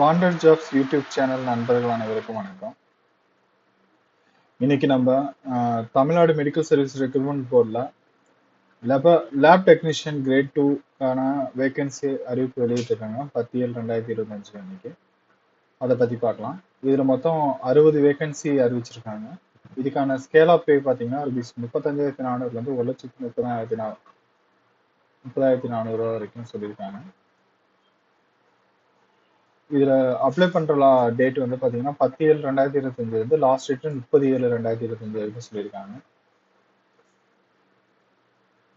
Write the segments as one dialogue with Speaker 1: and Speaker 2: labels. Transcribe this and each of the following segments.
Speaker 1: Wanted jobs YouTube channel நண்பர்கள் அனைவருக்கும் வணக்கம். இன்னைக்கு நம்ம தமிழ்நாடு மெடிக்கல் சர்வீஸ் ரெக்ரூட்மெண்ட் போர்டில் லேப லேப் டெக்னீஷியன் கிரேட் டூக்கான வேகன்சி அறிவிப்பு வெளியிட்டிருக்காங்க. பத்து ஏழு ரெண்டாயிரத்தி இருபத்தஞ்சு அன்னைக்கு. அதை பற்றி பார்க்கலாம். இதில் மொத்தம் அறுபது வேகன்சி அறிவிச்சிருக்காங்க. இதுக்கான ஸ்கேல் ஆஃப் பே பார்த்தீங்கன்னா ருபீஸ் முப்பத்தஞ்சாயிரத்தி நானூறுலேருந்து ஒரு லட்சத்தி முப்பதாயிரத்தி நா முப்பதாயிரத்தி நானூறுரூவா வரைக்கும் சொல்லியிருக்காங்க. இதுல அப்ளை பண்ற டேட் வந்து பாத்தீங்கன்னா பத்து ஏழு ரெண்டாயிரத்தி இருபத்தஞ்சு இருந்து லாஸ்ட் டேட் முப்பது ஏழு ரெண்டாயிரத்தி இருபத்தஞ்சு வரைக்கும் சொல்லியிருக்காங்க.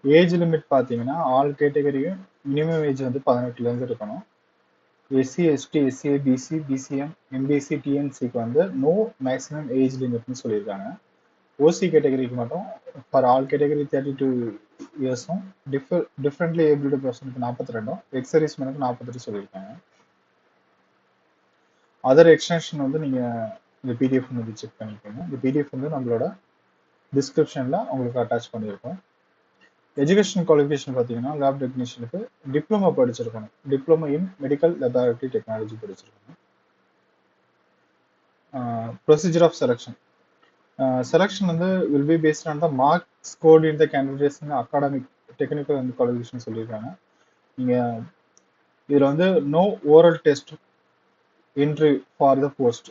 Speaker 1: ஏஜ் லிமிட் பாத்தீங்கன்னா ஆல் கேட்டகரியும் மினிமம் ஏஜ் வந்து பதினெட்டுல இருந்து இருக்கணும். SC ST SCA BC BCM MBC டிஎன்சிக்கு வந்து நோ மேக்ஸிமம் ஏஜ் லிமிட்னு சொல்லியிருக்காங்க. ஓசி கேட்டகரிக்கு மட்டும் for all category thirty two இயர்ஸும் differ differently abled பர்சனுக்கு நாற்பத்தி ரெண்டும் எக்ஸரிஸ் மேனுக்கு நாற்பத்தெட்டு சொல்லியிருக்காங்க. அதர் எக்ஸ்டென்ஷன் வந்து நீங்க இந்த பிடிஎஃப் வந்து செக் பண்ணிக்கோங்க. இந்த பிடிஎஃப் வந்து நம்மளோட டிஸ்கிரிப்ஷன்ல உங்களுக்கு அட்டாச் பண்ணியிருக்கோம். எஜுகேஷன் குவாலிஃபிகேஷன் பார்த்தீங்கன்னா லேப் டெக்னீஷியனுக்கு டிப்ளமோ படிச்சிருக்கணும். Diploma in medical laboratory technology படிச்சிருக்கணும். ப்ரொசீஜர் ஆஃப் செலெக்ஷன் செலெக்ஷன் வந்து will be based on the mark scored in the candidates academic technical qualification சொல்லியிருக்காங்க. நீங்கள் இதில் வந்து no oral test entry for the post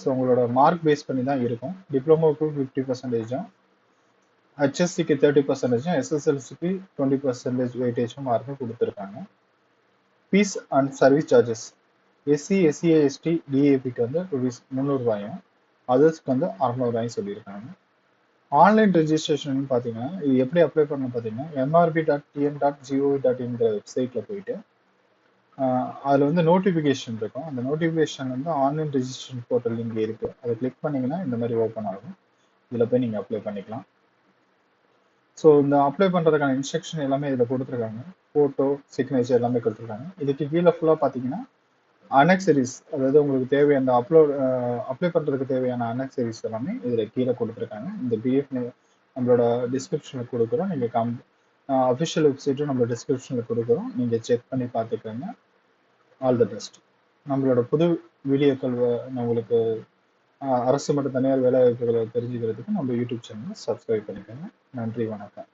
Speaker 1: so உங்களோட mark base பண்ணி தான் இருக்கும் டிப்ளமோக்கு ஃபிஃப்டி பர்சன்டேஜும் ஹெச்எஸ்சிக்கு தேர்ட்டி பர்சன்டேஜும் எஸ்எஸ்எல்சிக்கு டுவெண்ட்டி பர்சன்டேஜ் வெயிட்டேஜும் மார்க்கும் கொடுத்துருக்காங்க. Fees and service charges SC SC A ST டிஏபிக்கு வந்து ருபீஸ் முந்நூறுபாயும் அதர்ஸ்க்கு வந்து அறநூறுபாயும் சொல்லியிருக்காங்க. ஆன்லைன் ரெஜிஸ்ட்ரேஷன் பார்த்தீங்கன்னா இது எப்படி அப்ளை பண்ணணும் பார்த்தீங்கன்னா MRB dot TN dot GOV dot இன்கிற வெப்சைட்டில் போயிட்டு அதில் வந்து நோட்டிஃபிகேஷன் இருக்கும். அந்த நோட்டிஃபிகேஷன் வந்து ஆன்லைன் ரெஜிஸ்ட்ரேஷன் போர்ட்டல் இங்கே இருக்குது அதை கிளிக் பண்ணிங்கன்னா இந்த மாதிரி ஓப்பன் ஆகும். இதில் போய் நீங்கள் அப்ளை பண்ணிக்கலாம். ஸோ இந்த அப்ளை பண்ணுறதுக்கான இன்ஸ்ட்ரக்ஷன் எல்லாமே இதில் கொடுத்துருக்காங்க. ஃபோட்டோ சிக்னேச்சர் எல்லாமே கொடுத்துருக்காங்க. இதுக்கு கீழே ஃபுல்லாக பார்த்தீங்கன்னா அனெக்சரிஸ் அதாவது உங்களுக்கு தேவையான அப்லோட் அப்ளை பண்ணுறதுக்கு தேவையான அனெக்சரிஸ் எல்லாமே இதில் கீழே கொடுத்துருக்காங்க. இந்த பிஎஃப் நம்மளோட டிஸ்கிரிப்ஷனில் கொடுக்குறோம். நீங்கள் கம் அஃபிஷியல் வெப்சைட்டும் நம்ம டிஸ்கிரிப்ஷனில் கொடுக்குறோம். நீங்கள் செக் பண்ணி பார்த்துக்கோங்க. ஆல் த பெஸ்ட் நம்மளோட புது வீடியோக்கள் உங்களுக்கு அரசு மற்றும் தனியார் வேலைவாய்ப்புகளை தெரிஞ்சுக்கிறதுக்கு நம்ம யூடியூப் சேனலை சப்ஸ்கிரைப் பண்ணிக்கோங்க. நன்றி வணக்கம்.